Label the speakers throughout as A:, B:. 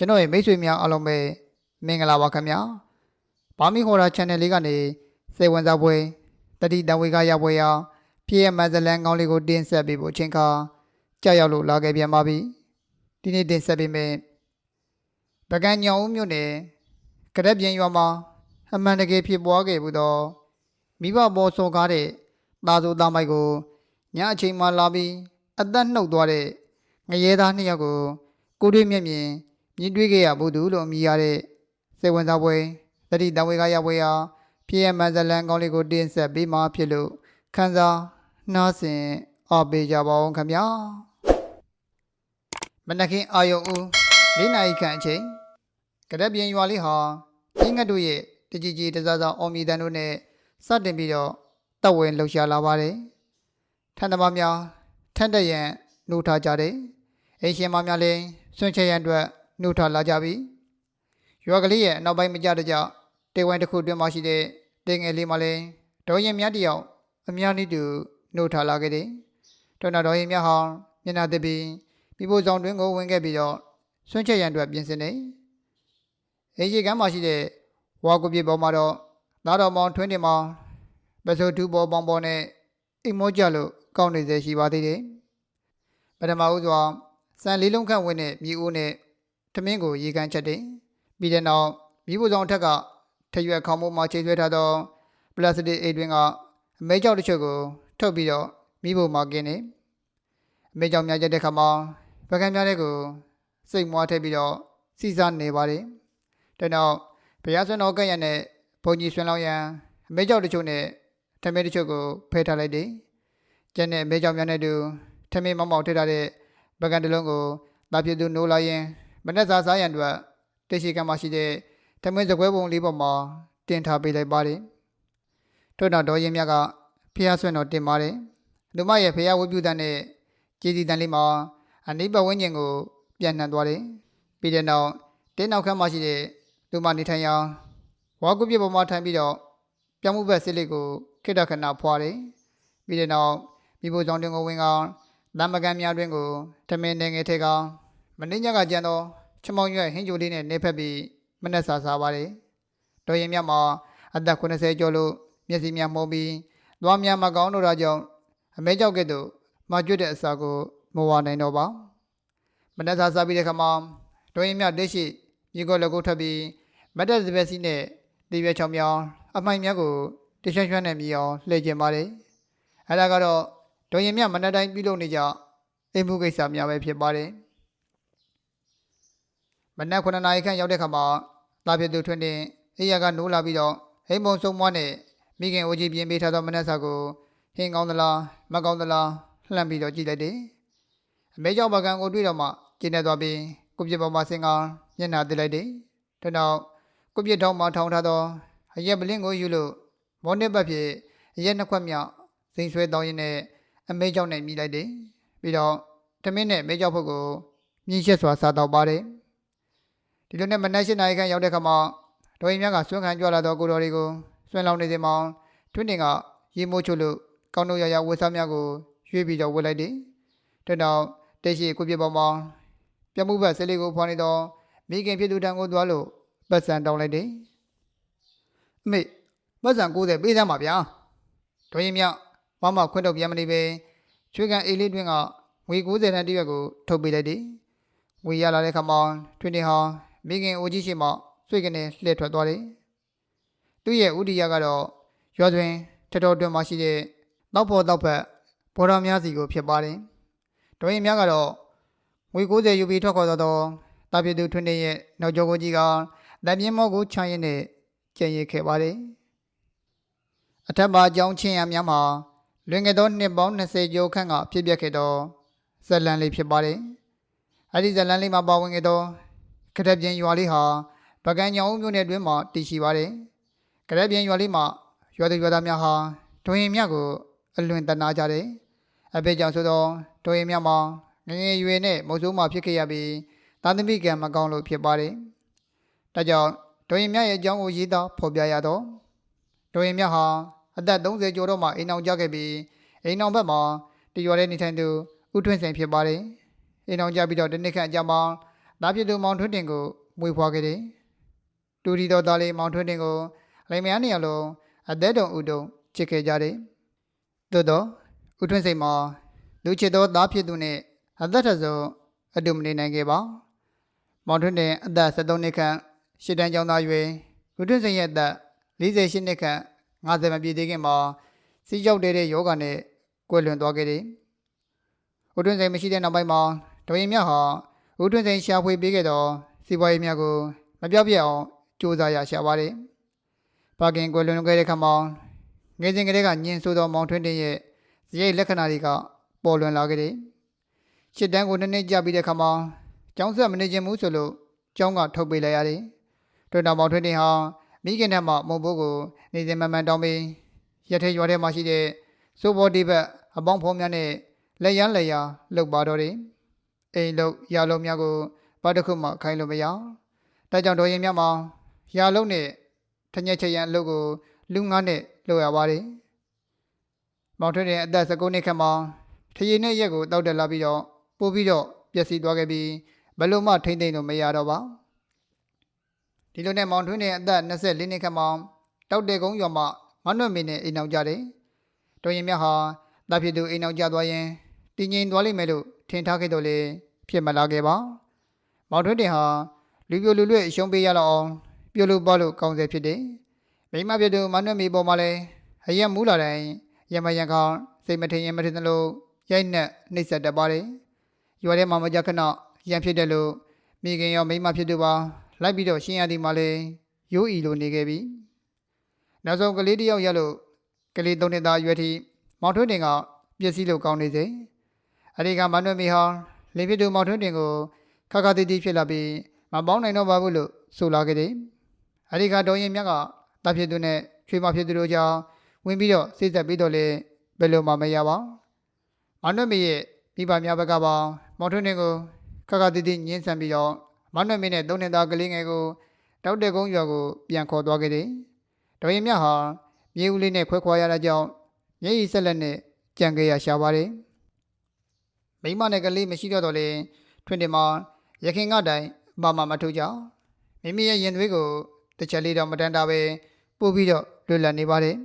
A: ကျွန်တော်ရဲ့မိတ်ဆွေများအားလုံးပဲမင်္ဂလာပါခင်ဗျာဘာမီဟော်ရာ channel လေးကနေစေဝင်စားပွဲတတိတဝေကရပွဲရာပြည်ရဲ့မဇလန်ကောင်းလေးကိုတင်ဆက်ပေးဖို့အချိန်ခါကြောက်ရောက်လို့လာခဲ့ပြန်ပါပြီဒီနေ့တင်ဆက်ပေးမယ်ပကံညောင်ဦးမြို့နယ်ကရက်ပြင်ရွာမှာအမှန်တကယ်ဖြစ်ပွားခဲ့ဘူးတော့မိဘပေါ်စော်ကားတဲ့တာဆိုသားမိုက်ကိုညအချိန်မှလာပြီးအသက်နှုတ်သွားတဲ့ငရဲသားနှစ်ယောက်ကိုကိုတွေ့မျက်မြင် မြင်တွေ့ခဲ့ရဘူးသူလို့အမည်ရတဲ့စေဝင်စားပွဲတတိတဝေကရပွဲရာပြည်ရဲ့မဇလန်ကောင်းလေးကိုတင်ဆက်ပေးမှဖြစ်လို့ခန်းစားနှားဆင်အားပေးကြပါအောင်ခင်ဗျာမနက်ခင်းအာယုံဦး၄နာရီခန့်အချိန်ကရက်ပြင်ရွာလေးဟာအင်းငတ်တို့ရဲ့တကြီးကြီးတစားစားအော်မီတန်တို့နဲ့စတင်ပြီးတော့တပ်ဝင်လှုပ်ရှားလာပါတယ်ထန်သမားများထန်တက်ရန်နှုတ်ထားကြတယ်အိမ်ရှင်မများလည်းဆွန့်ချက်ရန်အတွက် နှုတ်ထားလာကြပြီရွာကလေးရဲ့အနောက်ပိုင်းမကြတကြတေဝိုင်းတစ်ခုတွင်မှရှိတဲ့တေငယ်လေးမှလည်းဒေါ်ရင်မြတ်တယောက်အများနည်းတူနှုတ်ထားလာခဲ့တယ်တော်တော်ဒေါ်ရင်မြတ်ဟာမျက်နှာတစ်ပြီးပြပို့ဆောင်တွင်ကိုဝင်ခဲ့ပြီးတော့ဆွန့်ချက်ရန်အတွက်ပြင်ဆင်နေအိမ်ရှိကမ်းမှရှိတဲ့ဝါကုပြေပေါ်မှာတော့သားတော်မောင်ထွင်းတင်မောင်ပစိုးတူပေါ်ပေါင်ပေါ်နဲ့အိမ်မောကြလို့ကောင်းနေစေရှိပါသေးတယ်ပထမဦးစွာစံလေးလုံးခန့်ဝင်တဲ့မြေအိုးနဲ့ ထမင်းကိုရေကန်ချက်တယ်ပြီးတဲ့နောက်မိဖို့ဆောင်ထက်ကထရွက်ခေါင်းပေါ်မှာချိန်ဆွဲထားသောပလတ်စတစ်အိတ်တွင်ကအမဲကြောက်တစ်ချို့ကိုထုတ်ပြီးတော့မိဖို့မှာกินနေအမဲကြောက်များချက်တဲ့ခါမှာပကံများတဲ့ကိုစိတ်မွားထည့်ပြီးတော့စီစားနေပါတယ်တဲ့နောက်ဘုရားဆွမ်းတော်ကဲ့ရနဲ့ဘုံကြီးဆွမ်းလောင်းရန်အမဲကြောက်တစ်ချို့နဲ့ထမင်းတစ်ချို့ကိုဖဲထားလိုက်တယ်ကျန်တဲ့အမဲကြောက်များနဲ့တူထမင်းမောက်မောက်ထည့်ထားတဲ့ပကံတစ်လုံးကိုတာပြည့်သူနိုးလာရင် မနေ့စားစားရန်အတွက်တရှိကံမှာရှိတဲ့ထမင်းစကွဲပုံလေးပေါ်မှာတင်ထားပေးလိုက်ပါတယ်ထို့နောက်ဒေါ်ရင်မြတ်ကဖះဆွမ်းတော်တင်ပါတယ်လူမရဲ့ဖះဝိပုဒ္ဒန်နဲ့ကြည်စီတန်လေးမှာအနိဗ္ဗဝိညာဉ်ကိုပြန်နှံသွားတယ်ပြီးတဲ့နောက်တင်းနောက်ခန်းမှာရှိတဲ့လူမနေထိုင်ရာဝါကုပြပေါ်မှာထိုင်ပြီးတော့ပြောင်းမှုဘက်စစ်လေးကိုခိတ္တခဏဖွာတယ်ပြီးတဲ့နောက်မိဖို့ကြောင့်တင်ကိုဝင်ကလမ်းမကန်များတွင်ကိုထမင်းနေငယ်ထဲက မင်းညက်ကကြံတော့ချမောင်ရွက်ဟင်းကြိုလေးနဲ့နေဖက်ပြီးမနှက်စာစားပါတယ်တော်ရင်မြတ်မှာအသက်80ကျော်လို့မျက်စိများမှုံးပြီးသွားများမကောင်းတော့တာကြောင့်အမဲကြောက်ကဲ့သို့မကျွတ်တဲ့အစာကိုမဝနိုင်တော့ပါမနှက်စာစားပြီးတဲ့ခါမှာတော်ရင်မြတ်တက်ရှိမြေကောလက်ကိုထပ်ပြီးမတ်တက်စပက်စီနဲ့တေးရွက်ချောင်းမြောင်းအမိုင်မြတ်ကိုတရွှွှွှနဲ့မြည်အောင်လှည့်ကျင်ပါတယ်အဲဒါကတော့ဒေါ်ရင်မြတ်မနက်တိုင်းပြုလုပ်နေကြအိမ်မှုကိစ္စများပဲဖြစ်ပါတယ် မနက်9နာရီခန့်ရောက်တဲ့ခါမှာတာပြည့်သူထွန်းတင်အေးရကနိုးလာပြီးတော့ဟိမုံစုံမွားနဲ့မိခင်အိုကြီးပြင်ပေးထားသောမနက်စာကိုဟင်းကောင်းသလားမကောင်းသလားလှမ်းပြီးတော့ကြည့်လိုက်တယ်အမေကြောင့်ပကံကိုတွေ့တော့မှကျင်းနေသွားပြီးကိုပြစ်ပေါ်မှာဆင်ကမျက်နှာတက်လိုက်တယ်တနောက်ကိုပြစ်ထောင်းမှထောင်းထားသောအရက်ပလင်းကိုယူလို့မောနစ်ဘက်ဖြစ်အရက်နှစ်ခွက်မြောက်စိန်ဆွဲတောင်းရင်းနဲ့အမေကြောင့်နဲ့မြည်လိုက်တယ်ပြီးတော့တမင်းနဲ့မေကြောက်ဖို့ကိုမြည်ချက်စွာစားတော့ပါတယ် ဒီလိုနဲ့မနက်၈နာရီခန့်ရောက်တဲ့ခါမှာဒေါ်ရင်မြတ်ကဆွမ်းခံကြွလာတော့ကိုတော်တွေကိုဆွမ်းလောင်းနေစဉ်မှာထွန်းတင်ကရေမိုးချို့လို့ကောင်းတို့ရရဝတ်စားများကိုရွေးပြီးတော့ဝတ်လိုက်တယ်တဲ့နောက်တက်ရှိကိုပြပေါ်မှာပြမှုဘက်ဆဲလေးကိုဖွာနေတော့မိခင်ဖြစ်သူတန်ကိုသွားလို့ပတ်စံတောင်းလိုက်တယ်အမေပတ်စံ90ပေးစမ်းပါဗျာဒေါ်ရင်မြတ်မမခွင့်တော့ပြန်မနေပဲချွေကန်အေးလေးတွင်းကငွေ90တန်းတရွက်ကိုထုတ်ပေးလိုက်တယ်ငွေရလာတဲ့ခါမှာထွန်းတင်ဟာ မိခင်အိုကြီးရှိမှဆွေကနေလှည့်ထွက်သွားတယ်သူ့ရဲ့ဥဒိယကတော့ရွာတွင်ထတော်တွင်မှရှိတဲ့တောက်ဖို့တောက်ဖက်ဘော်တော်များစီကိုဖြစ်ပါတယ်ဒေါ်ရင်မြတ်ကတော့ငွေ90ယူပြီးထွက်ခေါ်တော့တော့တာပြည့်သူထွန်းတင်ရဲ့နောက်ကျောကိုကြီးကလက်ပြင်းမောကိုချမ်းရင်နဲ့ကျင်ရခဲ့ပါတယ်အထက်ပါအကြောင်းချင်းရများမှာလွင်ကတော်နှစ်ပေါင်း20ကျော်ခန့်ကဖြစ်ပျက်ခဲ့သောဇလန်လေးဖြစ်ပါတယ်။အဲဒီဇလန်လေးမှာပါဝင်ခဲ့သော ကရက်ပြင်းရွာလေးဟာပကံညောင်မြို့နယ်တွင်မှတည်ရှိပါတယ်။ကရက်ပြင်းရွာလေးမှာရွာသူရွာသားများဟာဒွင်မြတ်ကိုအလွန်တနာကြတယ်။အဖေကြောင့်ဆိုသောဒွင်မြတ်မှာငငယ်ရွယ်နဲ့မုတ်ဆိုးမှဖြစ်ခဲ့ရပြီးသာသမီကံမကောင်းလို့ဖြစ်ပါတယ်။ဒါကြောင့်ဒွင်မြတ်ရဲ့အကြောင်းကိုရေးသားဖော်ပြရတော့ဒွင်မြတ်ဟာအသက်30ကျော်တော့မှအိမ်အောင်ကြခဲ့ပြီးအိမ်အောင်ဘက်မှာတရွာတဲ့နေထိုင်သူဦးထွန်းစိန်ဖြစ်ပါတယ်။အိမ်အောင်ကြပြီးတော့ဒီနှစ်ခန့်အကြာမှာ သားဖြစ်သူမောင်ထွန်းတင်ကိုမွေးဖွားခဲ့တယ်တူရီတော်သားလေးမောင်ထွန်းတင်ကိုလိမ်မယားနေရလုံးအသက်တုံဥတုံချစ်ခဲ့ကြတယ်သို့တော့ဦးထွန်းစိန်မှာလူချစ်သောသားဖြစ်သူနဲ့အသက်ထဆုံးအတူမနေနိုင်ခဲ့ပါမောင်ထွန်းတင်အသက်73နှစ်ခန့်ရှစ်တန်းကျောင်းသားရွယ်ဦးထွန်းစိန်ရဲ့အသက်48နှစ်ခန့်50မပြည့်သေးခင်မှာစီးကြောက်တဲ့ယောဂနဲ့ကွယ်လွန်သွားခဲ့တယ်ဦးထွန်းစိန်မရှိတဲ့နောက်ပိုင်းမှာဒေါ်ရင်မြတ်ဟာ ဦးထွန်းစိန်ရှာဖွေပေးခဲ့သောစီးပွားရေးများကိုမပြောက်ပြက်အောင်စူးစမ်းရရှာပါတယ်ပါကင်ကွယ်လွန်ခဲ့တဲ့ခါမှာငယ်စဉ်ကလေးကညင်ဆိုသောမောင်ထွန်းတင်ရဲ့ဇရိတ်လက္ခဏာတွေကပေါ်လွင်လာခဲ့တယ်ရှစ်တန်းကိုနှစ်နှစ်ကြာပြီးတဲ့ခါမှာကျောင်းဆက်မနေခြင်းမှုဆိုလို့ကျောင်းကထုတ်ပေးလိုက်ရတယ်တွေ့တော်မောင်ထွန်းတင်ဟာမိခင်ထက်မှမုံဘိုးကိုနေစဉ်မမှန်တောင်းပြီးရထဲရွာထဲမှာရှိတဲ့စိုးဘောဒီဘက်အပေါင်းဖုံးများနဲ့လက်ရန်လက်ရာလှုပ်ပါတော့တယ် အိမ်လုံးရာလုံးများကိုဘာတစ်ခုမှခိုင်းလို့မရဒါကြောင့်တော်ရင်မြတ်မှာရာလုံးနဲ့ထညက်ချက်ရန်အလုပ်ကိုလူငါးနဲ့လုပ်ရပါတယ်မောင်ထွန်းတင်အသက်19နှစ်ခန့်မှာထရီနဲ့ရက်ကိုတောက်တက်လာပြီးတော့ပို့ပြီးတော့ပျက်စီးသွားခဲ့ပြီးဘယ်လို့မှထိမ့်သိမ့်လို့မရတော့ပါဒီလိုနဲ့မောင်ထွန်းတင်အသက်24နှစ်ခန့်မှာတောက်တဲ့ကုန်းရွာမှာမနှွတ်မင်းနဲ့အိမ်အောင်ကြတယ်တော်ရင်မြတ်ဟာတပ်ဖြစ်သူအိမ်အောင်ကြသွားရင်တည်ငြိမ်သွားလိမ့်မယ်လို့ ထင်ထားခဲ့တော့လေဖြစ်မလာခဲ့ပါမောင်ထွန်းတင်ဟာလူပြိုလူလွတ်အရှုံးပေးရတော့အောင်ပြုတ်လို့ပေါ့လို့ကောင်းစေဖြစ်တယ်မိမဖြစ်သူမနှွတ်မီပေါ်မှာလဲအရက်မူးလာတိုင်းရမရန်ခေါင်စိတ်မထင်ရင်မထင်သလိုရိုက်နှက်နှိပ်စက်တတ်ပါတယ်ရွာထဲမှာမကြခဏရန်ဖြစ်တယ်လို့မိခင်ရောမိမဖြစ်သူပါလိုက်ပြီးတော့ရှင်းရသည်မှာလဲရိုးအီလိုနေခဲ့ပြီနောက်ဆုံးကလေးတစ်ယောက်ရလို့ကလေးသုံးနှစ်သားအရွယ်ထိမောင်ထွန်းတင်ကပျက်စီးလို့ကောင်းနေစေ အဒီကမနှွတ်မီဟောင်းလင်းဖြစ်သူမောင်ထွန်းတင်ကိုခါခါတီတီဖြစ်လာပြီးမပေါင်းနိုင်တော့ပါဘူးလို့ဆိုလာခဲ့တယ်အဒီကဒေါ်ရင်မြတ်ကတပ်ဖြစ်သူနဲ့ချွေးမဖြစ်သူတို့ကြောင့်ဝင်ပြီးတော့စိတ်ဆက်ပြီးတော့လေဘယ်လိုမှမရပါမနှွတ်မီရဲ့မိဘများဘက်ကပါမောင်ထွန်းတင်ကိုခါခါတီတီညှင်းဆန်ပြီးတော့မနှွတ်မီနဲ့သုံးနှစ်သားကလေးငယ်ကိုတောက်တဲ့ကုန်းရွာကိုပြန်ခေါ်သွားခဲ့တယ်ဒေါ်ရင်မြတ်ဟာမြေဦးလေးနဲ့ခွဲခွာရတာကြောင့်မျက်ရည်ဆက်လက်နဲ့ကြံခဲ့ရရှာပါတယ် မိမနဲ့ကလေးမရှိတော့တော့လေထွန်းတင်မှာရခင်ကတိုင်ဘာမှမထုတ်ကြမိမိရဲ့ရင်သွေးကိုတစ်ချက်လေးတော့မတန်တာပဲပို့ပြီးတော့လွတ်လပ်နေပါတယ်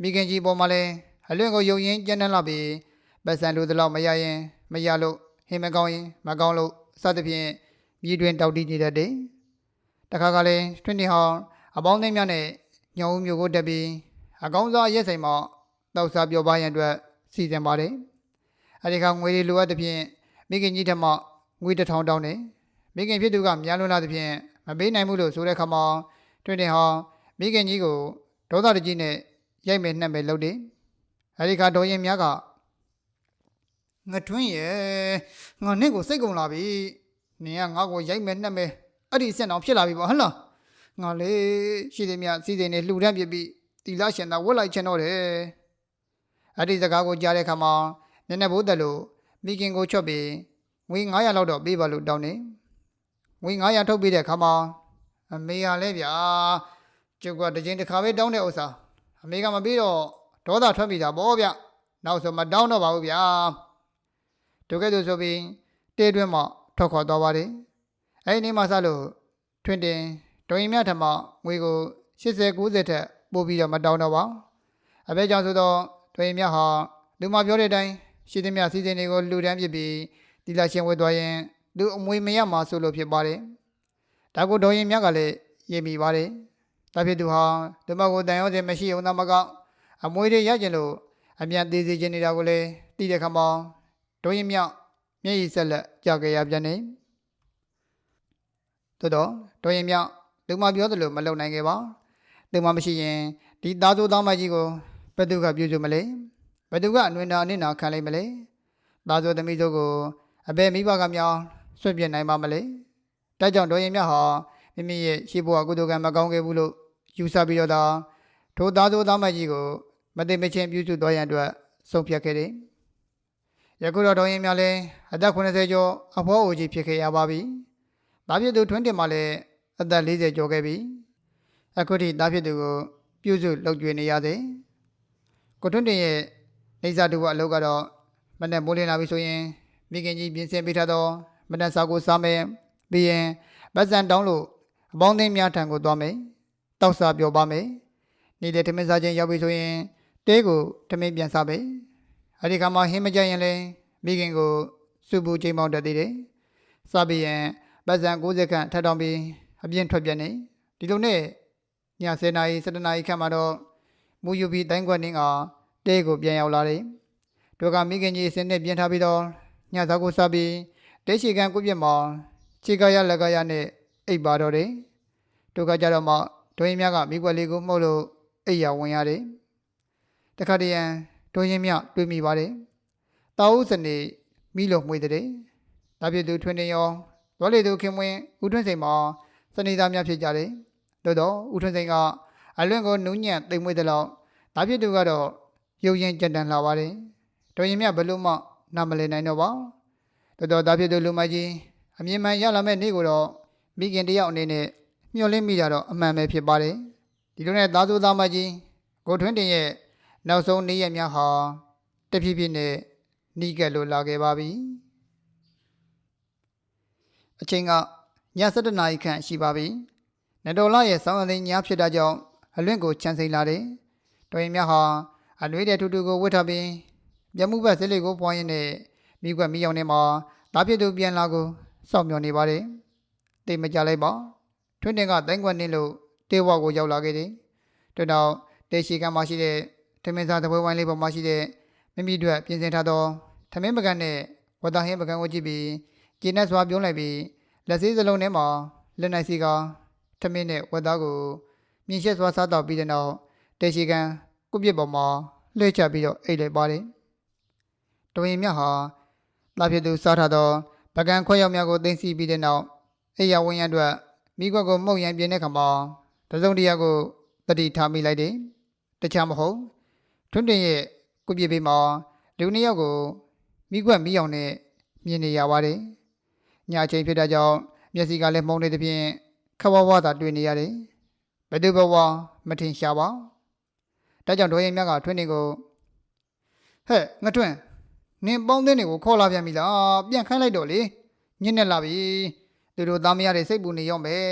A: မိခင်ကြီးပေါ်မှာလဲအလွင့်ကိုယုံရင်ကြမ်းတမ်းလာပြီးပတ်စံလိုသလောက်မရရင်မရလို့ဟင်းမကောင်းရင်မကောင်းလို့စသဖြင့်မြေတွင်တောက်တီးနေတတ်တယ်တခါကလည်းထွန်းတင်ဟောင်းအပေါင်းအသင်းများနဲ့ညောင်ဦးမျိုးကိုတက်ပြီးအကောင်းစားရက်ဆိုင်မှာတောက်စားပြောပါရန်အတွက်စီစဉ်ပါတယ် အဲဒီခါငွေတွေလိုအပ်သဖြင့်မိခင်ကြီးထက်မှငွေတစ်ထောင်တောင်းတယ်မိခင်ဖြစ်သူကများလွန်းလာသဖြင့်မပေးနိုင်ဘူးလို့ဆိုတဲ့ခါမှာတွင်တင်ဟာမိခင်ကြီးကိုဒေါသတကြီးနဲ့ရိုက်မယ်နှက်မယ်လုပ်တယ်အဲဒီခါဒေါ်ရင်များကငါထွင်းရဲ့ငါနဲ့ကိုစိတ်ကုန်လာပြီနင်ကငါ့ကိုရိုက်မယ်နှက်မယ်အဲ့ဒီအဆင့်တော့ဖြစ်လာပြီပေါ့ဟဟလားငါလေရှိသည်မြစီစဉ်နေလှူဒန်းပြပြီးတီလာရှင်သာဝက်လိုက်ချင်တော့တယ်အဲ့ဒီစကားကိုကြားတဲ့ခါမှာ မျက်နှာဘိုးတက်လို့မိခင်ကိုချွတ်ပြီးငွေ900လောက်တော့ပေးပါလို့တောင်းနေငွေ900ထုတ်ပေးတဲ့ခါမှာအမေကလည်းဗျာကျုပ်ကတစ်ချိန်တစ်ခါပဲတောင်းတဲ့ဥစ္စာအမေကမပေးတော့ဒေါသထွက်မိတာပေါ့ဗျနောက်ဆိုမတောင်းတော့ပါဘူးဗျာတို့ကဲ့သို့ဆိုပြီးတေးတွင်းမှာထွက်ခေါ်သွားပါတယ်အဲ့ဒီနေ့မှစလို့ထွင်တင်ဒေါ်ရင်မြထမငွေကို80 90ထက်ပို့ပြီးတော့မတောင်းတော့ပါအဘဲကြောင့်ဆိုတော့ဒေါ်ရင်မြဟာလူမပြောတဲ့အတိုင်း ရှိသမျှစီစဉ်တွေကိုလူတန်းပြပြီးတီလာရှင်ဝဲသွားရင်လူအမွေမရမှာဆိုလို့ဖြစ်ပါတယ်ဒါကိုဒေါ်ရင်မြကလည်းရေးမိပါတယ်ဒါဖြစ်သူဟာဒီမကိုတန်ရောစင်မရှိအောင်သာမကအမွေတွေရကျင်လို့အမြန်သေးစေခြင်းနေတာကိုလည်းသိတဲ့ခါမှာဒေါ်ရင်မြမျက်ရည်ဆက်လက်ကြာကြရပြန်နေသို့တော့ဒေါ်ရင်မြလူမပြောသလိုမလုပ်နိုင်ခဲ့ပါလူမမရှိရင်ဒီသားစိုးသားမကြီးကိုဘယ်သူကပြုစုမလဲ ဘယ်သူကအနှွင်တာအနစ်နာခံလိုက်မလဲသားစိုးသမီးစိုးကိုအဘယ်မိဘကမြောင်းဆွတ်ပြစ်နိုင်ပါမလဲဒါကြောင့်ဒေါ်ရင်မြဟာမိမိရဲ့ရှိဘဝကုသိုလ်ကံမကောင်းခဲ့ဘူးလို့ယူဆပြီးတော့သာထိုသားစိုးသားမကြီးကိုမသိမချင်းပြုစုတော်ရန်အတွက်ဆုံးဖြတ်ခဲ့တယ်ယခုတော့ဒေါ်ရင်မြလည်းအသက်80ကျော်အဖေါ်အိုကြီးဖြစ်ခဲ့ရပါပြီ။ဒါဖြစ်သူထွန်းတင်မှလည်းအသက်40ကျော်ခဲ့ပြီ။အခုထိဒါဖြစ်သူကိုပြုစုလုပ်ကြွေနေရသည်။ကိုထွန်းတင်ရဲ့ နေစာတူဘအလုပ်ကတော့မနဲ့မိုးလင်းလာပြီဆိုရင်မိခင်ကြီးပြင်ဆင်ပေးထားသောမနဲ့စာကိုစားမယ်ဘပြီးရင်ပတ်စံတောင်းလို့အပေါင်းအသင်းများထံကိုသွားမယ်တောက်စားပြောပါမယ်နေတဲ့ထမင်းစားခြင်းရောက်ပြီဆိုရင်တဲကိုထမင်းပြန်စားမယ်အဲ့ဒီကမှဟင်းမကြရင်လည်းမိခင်ကိုစုပူချိန်ပေါင်းတတ်သေးတယ်စားပြီးရင်ပတ်စံ60ခန့်ထပ်တောင်းပြီးအပြင်းထွက်ပြန်နေဒီလိုနဲ့ည10နာရီ17နာရီခန့်မှာတော့မူယူပြီးတိုင်းခွက်နှင်းက တဲကိုပြန်ရောက်လာတယ်တို့ကမိခင်ကြီးစင်းနဲ့ပြင်ထားပြီးတော့ညစားကိုစားပြီးတဲရှိကန်ကိုပြက်မှာခြေကရလက်ကရနဲ့အိပ်ပါတော့တယ်တို့ကကြတော့မှဒွင်းမြကမိကွက်လေးကိုမှုတ်လို့အိပ်ရဝင်ရတယ်တခါတည်းရန်ဒွင်းမြတွေးမိပါတယ်တာဦးစနေမိလို့မှွေတဲ့ဒါဖြစ်သူထွန်းနေရောဒေါ်လေသူခင်မွင်းဦးထွန်းစိန်မှာစနေသားများဖြစ်ကြတယ်တို့တော့ဦးထွန်းစိန်ကအလွင့်ကိုနူးညံ့သိမ်မွေးတဲ့လောက်ဒါဖြစ်သူကတော့ ရုပ်ရင်ကြံတန်လာပါတယ်ဒွင်းမြဘလို့မှနားမလည်နိုင်တော့ပါတော်တော်ဒါဖြစ်သူလူမကြီးအမြင်မှန်ရလာမဲ့နေ့ကိုတော့မိခင်တယောက်အနေနဲ့မျှော်လင့်မိတာတော့အမှန်ပဲဖြစ်ပါတယ်ဒီလိုနဲ့သားသူသားမကြီးကိုထွန်းတင်ရဲ့နောက်ဆုံးနေ့ရက်များဟာတဖြည်းဖြည်းနဲ့နှီးကပ်လို့လာခဲ့ပါပြီအချိန်ကည7:00နာရီခန့်ရှိပါပြီနတော်လာရဲ့ဆောင်းရည်ညဖြစ်တာကြောင့်အလွင့်ကိုချမ်းစိန်လာတယ်တော်ရင်မြတ်ဟာ အလွေးတဲ့ထူထူကိုဝတ်ထားပြီးမြမှုဘက်စလေးကိုပွားရင်းနဲ့မိကွက်မိအောင်နေမှာတားဖြစ်သူပြန်လာကိုစောင့်မျှော်နေပါတယ်တိတ်မကြလိုက်ပါထွန်းတင်ကတိုင်းကွက်နေလို့တေဝါကိုရောက်လာခဲ့တယ်တို့တော့တေရှိကမ်းမှာရှိတဲ့ထမင်းစားတပွဲဝိုင်းလေးပေါ်မှာရှိတဲ့မိမိတို့ပြင်ဆင်ထားသောထမင်းပကံနဲ့ဝတ်သားဟင်းပကံကိုကြည့်ပြီးကျင်းနဲ့စွာပြုံးလိုက်ပြီးလက်စည်းစလုံးထဲမှာလက်နိုင်စီကထမင်းနဲ့ဝတ်သားကိုမြင်ရှက်စွာစားတော့ပြီးတဲ့နောက်တေရှိကံကုပြစ်ပေါ်မှာ လှည့်ချပြီးတော့အိတ်လိုက်ပါတယ်တဝင်းမြတ်ဟာလာဖြစ်သူစားထားသောပကံခွဲရောက်များကိုသိမ်းဆည်းပြီးတဲ့နောက်အိယာဝင်ရအတွက်မိခွက်ကိုမှုတ်ရန်ပြင်းတဲ့ခါမှာတစုံတရာကိုတတိထားမိလိုက်တယ်တခြားမဟုတ်ထွန်းတင်ရဲ့ကုပြစ်ပေးမှာလူနှစ်ယောက်ကိုမိခွက်မိအောင်နဲ့မြင်နေရပါတယ်ညအချိန်ဖြစ်တာကြောင့်မျက်စိကလည်းမှုံနေသဖြင့်ခဝဝသာတွေ့နေရတယ်ဘယ်သူဘဝမထင်ရှားပါ ဒါကြောင့်ဒေါ်ရင်မြတ်ကထွန်းတင်ကိုဟဲ့ငါထွန်းနင်ပေါင်းတဲ့တွေကိုခေါ်လာပြန်ပြီလားပြန်ခိုင်းလိုက်တော့လေညစ်နေလာပြီသူတို့သားမရတဲ့စိတ်ပူနေရောမယ်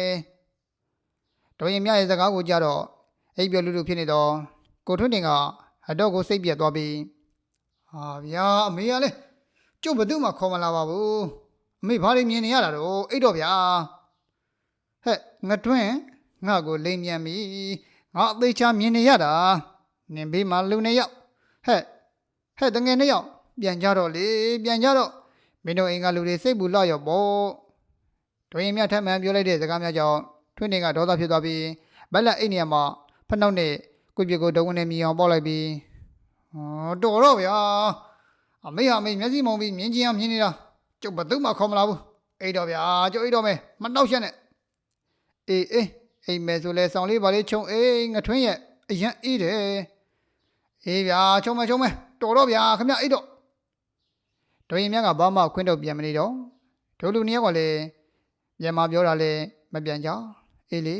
A: ဒေါ်ရင်မြရဲ့စကားကိုကြတော့အိပ်ပျော်လူလူဖြစ်နေတော့ကိုထွန်းတင်ကအတော့ကိုစိတ်ပြက်သွားပြီးဟာဗျာအမေကလည်းကျုပ်ဘသူမှခေါ်မလာပါဘူးအမေဘာလို့မြင်နေရတာတော့အိတ်တော့ဗျာဟဲ့ငါတွင်းငါကိုလိမ်မြန်ပြီငါအသေးချာမြင်နေရတာ နင်ဘေးမှာလူနေရောက်ဟဲ့ဟဲ့တငယ်နှစ်ယောက်ပြန်ကြတော့လေပြန်ကြတော့မင်းတို့အိမ်ကလူတွေစိတ်ပူလောက်ရောပေါ့ဒွရင်မြထက်မှန်ပြောလိုက်တဲ့စကားများကြောင့်ထွန်းတင်ကဒေါသဖြစ်သွားပြီးဘက်လက်အိတ်နေရာမှာဖနှောက်နဲ့ကိုပြကိုဒုံဝင်နဲ့မြည်အောင်ပေါက်လိုက်ပြီးဟောတော်တော့ဗျာအမေဟာမေမျက်စိမုံပြီးမြင်ချင်းအောင်မြင်နေတာကျုပ်ဘသူမှခေါ်မလာဘူးအိတ်တော့ဗျာကျုပ်အိတ်တော့မယ်မနှောက်ရှက်နဲ့အေးအေးအိမ်မယ်ဆိုလဲဆောင်လေးပါလေးခြုံအေးငထွင်းရဲ့အရန်အေးတယ် အေးဗျာခြုံမယ်ခြုံမယ်တော်တော့ဗျာခမအိတ်တော့ဒေါ်ရင်မြတ်ကဘာမှခွင့်တော့ပြန်မနေတော့ဒိုလူနှစ်ယောက်ကလည်းပြန်မပြောတာလည်းမပြန်ကြအေးလေ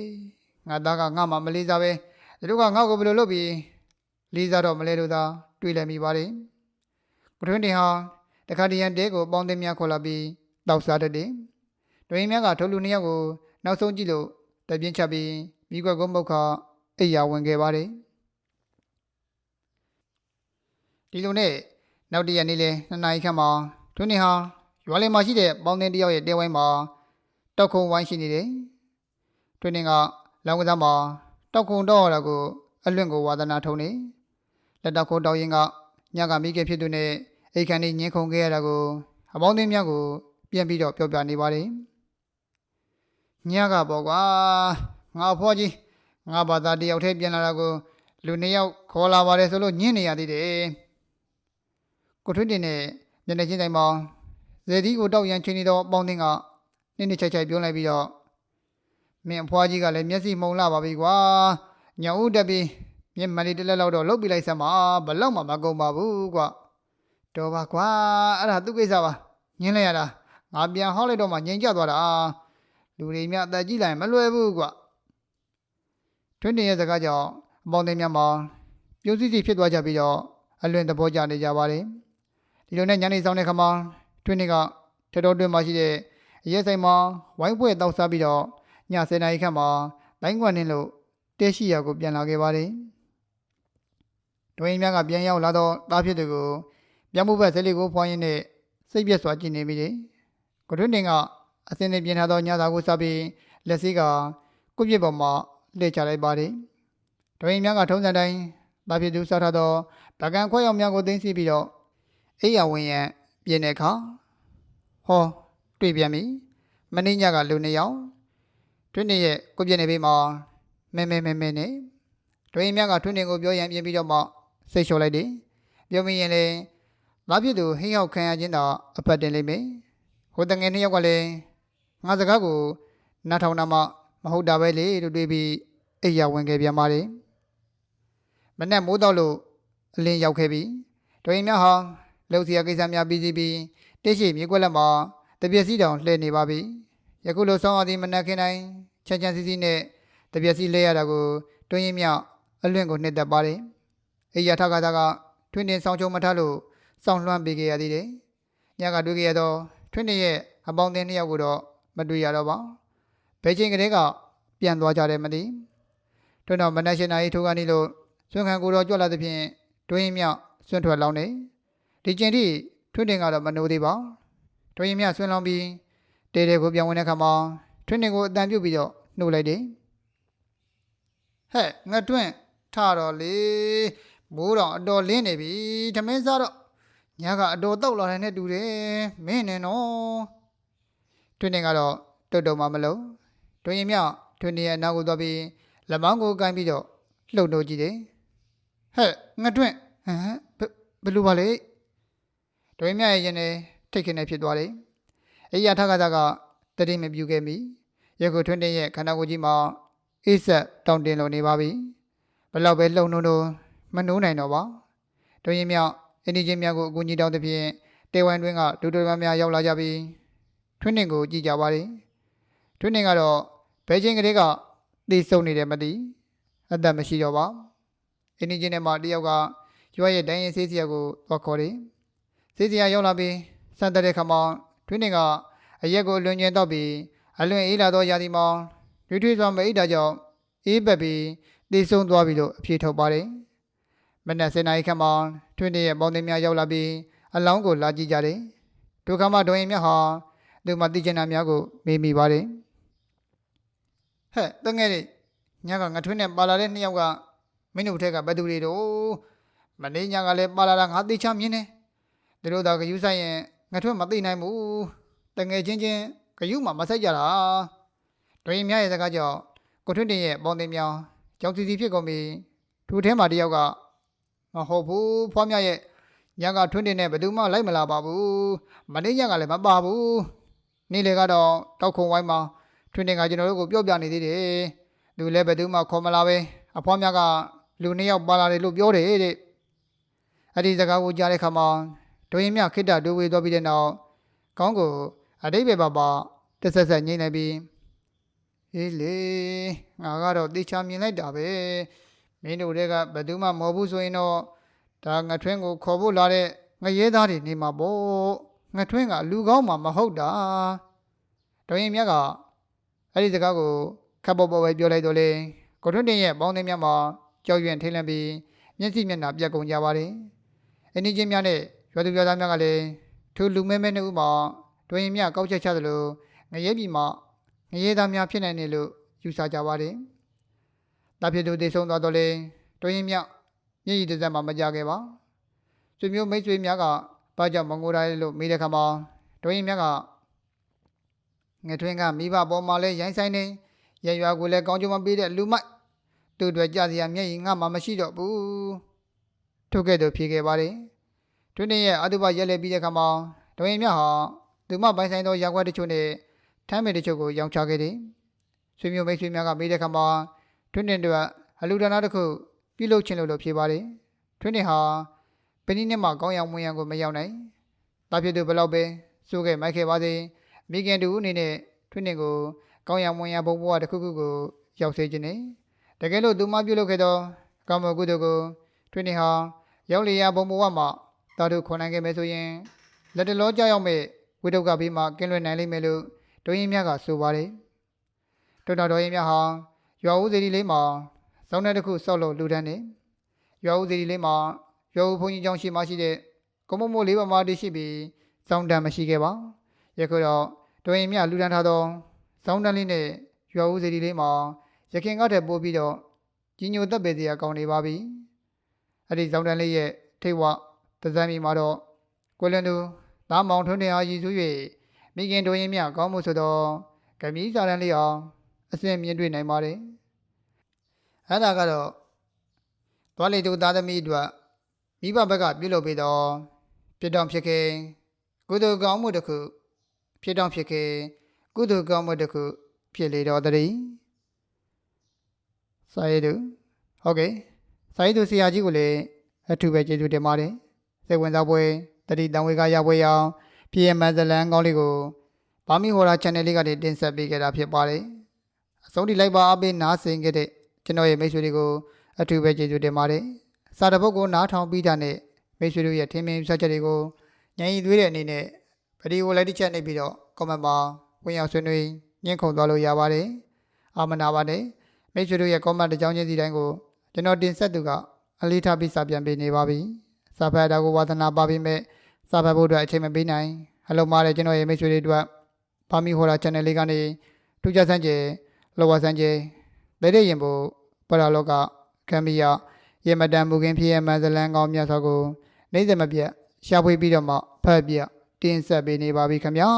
A: ငါသားကငါမှမလေးစားပဲသူတို့ကငါ့ကိုဘယ်လိုလုပ်ပြီးလေးစားတော့မလဲလို့သာတွေးလည်းမိပါတယ်ကထွန်းတင်ဟာတခါတရံတဲကိုပေါင်းသိမ်းများခေါ်လာပြီးတောက်စားတတ်တယ်ဒိုရင်မြတ်ကဒိုလူနှစ်ယောက်ကိုနောက်ဆုံးကြည့်လို့တပြင်းချက်ပြီးမိကွက်ကုန်းမုတ်ခအိယာဝင်ခဲ့ပါတယ် ဒီလိုနဲ့နောက်တရက်နေ့လဲနှစ်နာရီခန့်မှာထွန်းနေဟာရွာလေးမှာရှိတဲ့ပေါင်းတင်တယောက်ရဲ့တဲဝိုင်းမှာတောက်ခုံဝိုင်းရှိနေတယ်။ထွန်းနေကလောင်းကစားမှာတောက်ခုံတော့ရတာကိုအလွင့်ကိုဝါသနာထုံနေလက်တောက်ခုံတောက်ရင်ကညကမိခင်ဖြစ်သူနဲ့အိတ်ခမ်းနေညင်းခုံခဲ့ရတာကိုအပေါင်းတင်များကိုပြန်ပြီးတော့ပြောပြနေပါတယ်။ညကပေါ့ကွာငါဖောကြီးငါဘာသာတယောက်တည်းပြန်လာတာကိုလူနှစ်ယောက်ခေါ်လာပါတယ်ဆိုလို့ညင်းနေရသေးတယ်။ ကိုထွန်းတင်နဲ့မျက်နှာချင်းဆိုင်မှာဇေဒီကိုတောက်ရန်ချင်းနေတော့ပေါင်းတင်ကနင်းနေချိုက်ချိုက်ပြောလိုက်ပြီးတော့မင်းအဖွားကြီးကလည်းမျက်စိမှုံလာပါပြီကွာညောင်ဦးတက်ပြီးမျက်မှန်လေးတစ်လက်လောက်တော့လုတ်ပြလိုက်စမ်းပါဘလောက်မှမကုန်ပါဘူးကွာတော်ပါကွာအဲ့ဒါသူ့ကိစ္စပါညင်းလိုက်ရတာငါပြန်ဟောက်လိုက်တော့မှငြိမ်ကျသွားတာလူတွေမြအသက်ကြီးလိုက်မလွယ်ဘူးကွာထွန်းတင်ရဲ့စကားကြောင့်အပေါင်းတင်များမှာပြုံးစည်းစီဖြစ်သွားကြပြီးတော့အလွင်သဘောကျနေကြပါတယ် ဒီလိုနဲ့ညနေဆောင်တဲ့ခါမှာထွင်းနေကထတော်တွင်မှရှိတဲ့အရက်ဆိုင်မှာဝိုင်းပွဲတောက်စားပြီးတော့ည10နာရီခန့်မှာလိုင်းကွန်နှင်းလို့တဲရှိရာကိုပြန်လာခဲ့ပါတယ်။ဒွိန်မြတ်ကပြန်ရောက်လာတော့တားဖြစ်သူကိုပြန်မှုဘက်ဇက်လီကိုဖွာရင်းနဲ့စိတ်ပြက်စွာကြည့်နေမိတယ်။ကထွန်းတင်ကအစင်းနဲ့ပြင်ထားသောညစာကိုစားပြီးလက်စည်းကကုပြစ်ပေါ်မှာလှည့်ချလိုက်ပါတယ်။ဒွိန်မြတ်ကထုံးစံတိုင်းတားဖြစ်သူစားထားသောဗကန်ခွဲရောက်များကိုသိမ်းဆီးပြီးတော့ အိယာဝင်ရန်ပြင်တဲ့အခါဟောတွေ့ပြန်ပြီ။မင်းညကလူနှစ်ယောက်ထွန်းတင်ရဲ့ကုပြစ်နေပြီးမှာမဲမဲမဲမဲနဲ့ဒွိန်မြတ်ကထွန်းတင်ကိုပြောရန်ပြင်ပြီးတော့မှစိတ်လျှော်လိုက်တယ်။ပြောမိရင်လည်းငါဖြစ်သူဟိရောက်ခံရခြင်းတော့အပတ်တင်လိမ့်မယ်ဟိုတငယ်နှစ်ယောက်ကလည်းငါစကားကိုနားထောင်တာမှမဟုတ်တာပဲလေလို့တွေးပြီးအိပ်ရဝင်ခဲ့ပြန်ပါတယ်မနဲ့မိုးတော့လို့အလင်းရောက်ခဲ့ပြီဒွေမြတ်ဟာ လှုပ်စီရကိစ္စများပြီးစီးပြီးတိရှိမြေကွက်လက်မှာတပြက်စီတောင်လှည့်နေပါပြီယခုလိုဆောင်းအသည်မနဲ့ခင်တိုင်းချမ်းချမ်းစီစီနဲ့တပြက်စီလဲရတာကိုတွင်းရင်မြောက်အလွင့်ကိုနှစ်သက်ပါတယ်အိပ်ရထကသာကထွင်းတင်ဆောင်ချုံမထလို့စောင့်လွှမ်းပေးခဲ့ရသေးတယ်။ညကတွေ့ခဲ့ရတော့ထွန်းနေရဲ့အပေါင်းအသင်းနှစ်ယောက်ကိုတော့မတွေ့ရတော့ပါ။ဘယ်ချိန်ကလေးကပြန်သွားကြတယ်မသိ။ထွန်းတော်မနက်ရှင်နာရီထိုးကနေလို့ဆွမ်းခံကိုတော့ကြွလာသဖြင့်တွင်းရင်မြောက်ဆွန့်ထွက်လောင်းနေ။ ဒီချိန်ထိထွန်းတင်ကတော့မနိုးသေးပါ။တွင်းရင်မြောက်ဆွန့်လောင်းပြီးတဲတဲကိုပြန်ဝင်တဲ့အခါမှာထွန်းတင်ကိုအတန်ပြုတ်ပြီးတော့နှုတ်လိုက်တယ်။ဟဲ့ငါတွန့်ထတော့လေမိုးတော့အတော်လင်းနေပြီထမင်းစားတော့ညကအတော်တောက်လာတဲ့နဲ့တူတယ်မင်းနဲ့နော်တွင်းနေကတော့တုတ်တုံမှမလုံးတွင်းရင်မြောက်တွင်းနေရဲ့နောက်ကိုသွားပြီးလက်မောင်းကိုကိုင်းပြီးတော့လှုပ်လို့ကြည့်တယ်ဟဲ့ငါတွင်းဟမ်ဘယ်လိုပါလဲ တွင်းမြရဲ့ရင်နဲ့ထိတ်ခနဲ့ဖြစ်သွားတယ်အေးရထခါသားကတတိမပြူခဲ့မိရခုတွင်းတဲ့ရဲ့ခန္ဓာကိုယ်ကြီးမှာအေးဆက်တောင့်တင်လို့နေပါပြီဘယ်တော့ပဲလှုံလို့လို့မနှိုးနိုင်တော့ပါတွင်းရင်မြောက်အင်းဒီချင်းများကိုအကူအညီတောင်းသဖြင့်တေဝိုင်းတွင်းကဒူဒူများများရောက်လာကြပြီးထွန်းနေကိုကြည့်ကြပါတယ်ထွန်းနေကတော့ဘယ်ချင်းကလေးကသိဆုံနေတယ်မသိအသက်မရှိတော့ပါအင်းဒီချင်းထဲမှာတယောက်ကရွာရဲ့တိုင်းရင်ဆေးစရာကိုသွားခေါ်တယ် ဆေးစရာရောက်လာပြီးစံတဲ့ခါမှာထွန်းနေကအရက်ကိုလွန်ကျင်တော့ပြီးအလွန်အေးလာသောရာသီမှာတွေးထွေးစွာမအိပ်တာကြောင့်အေးပက်ပြီးသိဆုံသွားပြီလို့အဖြေထုတ်ပါတယ်မနက်7နာရီခန့်မှာထွန်းတဲ့ရဲ့ပေါင်းသိမ်းများရောက်လာပြီးအလောင်းကိုလာကြည့်ကြတယ်။ဒုက္ခမဒွန်ရင်မြတ်ဟာသူမသိကျင်တာများကိုမေးမိပါတယ်။ဟဲ့တငယ်လေးညကငါထွန်းနဲ့ပါလာတဲ့နှစ်ယောက်ကမင်းတို့ထက်ကဘယ်သူတွေတော့မနေ့ညကလည်းပါလာတာငါသိချမြင်တယ်။ သူတို့သာဂယူဆိုင်ရင်ငါထွန်းမသိနိုင်ဘူး။တငယ်ချင်းချင်းဂယူမှမဆိုင်ကြတာ။ဒွန်ရင်မြတ်ရဲ့စကားကြောင့်ကိုထွန်းတင်ရဲ့ပေါင်းသိမ်းများကြောက်စီစီဖြစ်ကုန်ပြီးသူထဲမှာတယောက်ကမဟုတ်ဘူးဖွားမြရဲ့ညကထွန်းတင်နဲ့ဘယ်သူမှလိုက်မလာပါဘူးမနေ့ညကလည်းမပါဘူးနေ့လေကတော့တောက်ခုံဝိုင်းမှာထွန်းတင်ကကျွန်တော်တို့ကိုပြောပြနေသေးတယ်သူလည်းဘယ်သူမှခေါ်မလာပဲအဖွားမြကလူနှစ်ယောက်ပါလာတယ်လို့ပြောတယ်တဲ့အဲ့ဒီစကားကိုကြားတဲ့ခါမှာ ဒွရင်မြခိတ္တဒိုးဝေသွားပြီးတဲ့နောက်ကောင်းကိုအတိတ်ပဲပါပါတက်ဆက်ဆက်ညှိနေပြီးအေးလေငါကတော့တေချာမြင်လိုက်တာပဲမင်းတို့တွေကဘယ်သူမှမဟုတ်ဘူးဆိုရင်တော့ဒါငထွင်းကိုခေါ်ဖို့လာတဲ့ငရဲသားတွေနေမှာပေါ့ငထွင်းကလူကောင်းမှမဟုတ်တာတော်ရင်မြတ်ကအဲ့ဒီစကားကိုခပ်ပေါ်ပေါ်ပဲပြောလိုက်တော့လေကိုထွန်းတင်ရဲ့ပေါင်းသိမ်းမြတ်မှာကြောက်ရွံ့ထိတ်လန့်ပြီးမျက်စိမျက်နှာပြက်ကုန်ကြပါတယ်အင်းကြီးများနဲ့ ရွာသူရွာသားများကလည်းထိုလူမဲမဲနှစ်ဦးမှာတော်ရင်မြတ်ကောက်ချက်ချသလိုငရဲပြည်မှာငရဲသားများဖြစ်နိုင်တယ်လို့ယူဆကြပါတယ်တာဖြစ်သူတည်ဆုံသွားတော့လေတွင်းရင်မြမျက်ရည်တစ်စက်မှမကြခဲ့ပါဆွေမျိုးမိတ်ဆွေများကဘာကြောင့်မငိုရလဲလို့မေးတဲ့ခါမှာတွင်းရင်မြကငထွင်းကမိဘပေါ်မှာလဲရိုင်းဆိုင်နေရရွာကိုလည်းကောင်းကျိုးမပေးတဲ့လူမိုက်သူ့အတွက်ကြစရာမျက်ရည်ငါမှမရှိတော့ဘူးထုတ်ခဲ့သူဖြေခဲ့ပါတယ် တွင်းတင်ရဲ့အတုပရက်လက်ပြီးတဲ့ခါမှာတွင်းရင်မြဟာသူမပိုင်ဆိုင်သောရက်ွက်တချို့နဲ့ထမ်းမေတချို့ကိုရောင်းချခဲ့တယ်ဆွေမျိုးမိတ်ဆွေများကမေးတဲ့ခါမှာထွန်းတင်တို့အလူဒါနာတစ်ခုပြုလုပ်ခြင်းလို့လို့ဖြေပါတယ်ထွန်းတင်ဟာပင်းနဲ့မှကောင်းရောင်မွေးရန်ကိုမရောက်နိုင်တာဖြစ်သူဘယ်လောက်ပဲစိုးခဲ့မိုက်ခဲ့ပါစေမိခင်တူအနေနဲ့ထွန်းတင်ကိုကောင်းရောင်မွေးရန်ဘုံဘဝတစ်ခုခုကိုရောက်စေခြင်းနဲ့တကယ်လို့သူမပြုလုပ်ခဲ့သောကောင်းမွန်ကုသိုလ်ကိုထွန်းတင်ဟာရောက်လျာဘုံဘဝမှာ တာတို့ခွန်နိုင်ခဲ့မယ်ဆိုရင်လက်တလောကြောက်ရောက်မဲ့ဝိတုကဘေးမှာကင်းလွတ်နိုင်လိမ့်မယ်လို့ဒိုရင်မြတ်ကဆိုပါတယ်တော်တော်တော်ရင်မြတ်ဟာရွာဦးစီရီလေးမှာစောင်းတဲ့တစ်ခုဆောက်လို့လူတန်းနေရွာဦးစီရီလေးမှာရွာဦးဘုန်းကြီးကျောင်းရှိမှရှိတဲ့ကုန်းမမိုးလေးပါးမှာတည်ရှိပြီးစောင်းတန်းမရှိခဲ့ပါယခုတော့ဒိုရင်မြတ်လူတန်းထားသောစောင်းတန်းလေးနဲ့ရွာဦးစီရီလေးမှာရခင်ကတည်းပို့ပြီးတော့ကြီးညိုသက်ပေစရာကောင်းနေပါပြီအဲ့ဒီစောင်းတန်းလေးရဲ့ထိတ်ဝ သဇံမီမှာတော့ကိုလန်သူသားမောင်ထွန်းတင်အားရည်စူး၍မိခင်တို့ရင်မြကောင်းမှုဆိုတော့ဂမီးစာရန်လေးအောင်အစင်မြင်တွေ့နိုင်ပါတယ်။အဲ့ဒါကတော့သွားလေသူသားသမီးတို့မိဘဘက်ကပြုလုပ်ပေးတော့ပြစ်တောင်ဖြစ်ခင်ကုသိုလ်ကောင်းမှုတစ်ခုဖြစ်တောင်ဖြစ်ခင်ကုသိုလ်ကောင်းမှုတစ်ခုဖြစ်လေတော့တည်းစာရေးသူဟုတ်ကဲ့စာရေးသူဆရာကြီးကိုလည်းအထူးပဲကျေးဇူးတင်ပါတယ် စိတ်ဝင်စားပွဲတတိတံဝေကရပွဲရောင်ပြည်မဇလန်ကောင်းလေးကိုဘာမီဟော်ရာ channel လေးကနေတင်ဆက်ပေးခဲ့တာဖြစ်ပါတယ်အဆုံးထိလိုက်ပါအပေးနားဆင်ခဲ့တဲ့ကျွန်တော်ရဲ့မိတ်ဆွေတွေကိုအထူးပဲကျေးဇူးတင်ပါတယ်စာတပုတ်ကိုနားထောင်ပြီးတာနဲ့မိတ်ဆွေတို့ရဲ့ထင်မြင်ဆက်ချက်တွေကိုညင်ရီသွေးတဲ့အနေနဲ့ဗီဒီယိုလိုက်တစ်ချက်နှိပ်ပြီးတော့ comment မှာဝင်ရောက်ဆွေးနွေးညှင့်ခုန်သွားလို့ရပါတယ်အာမနာပါနဲ့မိတ်ဆွေတို့ရဲ့ comment တစ်ကြောင်းချင်းစီတိုင်းကိုကျွန်တော်တင်ဆက်သူကအလေးထားပြီးစာပြန်ပေးနေပါပြီ စာဖတ်တာကိုဝါသနာပါပြီးမဲ့စာဖတ်ဖို့အတွက်အချိန်မပေးနိုင်ဟယ်လိုမားတဲ့ကျွန်တော်ရဲ့မိတ်ဆွေတွေအတွက်ဘာမီဟော်ရာ channel လေးကနေထူးခြားစမ်းကြယ်လောဝဆန်းကြယ်လက်တဲ့ရင်ဖို့ပရာလောကကမ်ဘီယာရေမတန်မူခင်ဖြစ်ရမန်ဇလန်ကောင်းမြတ်စွာကိုနိုင်စမပြတ်ရှာဖွေပြီးတော့မှဖတ်ပြတင်ဆက်ပေးနေပါပြီခင်ဗျာ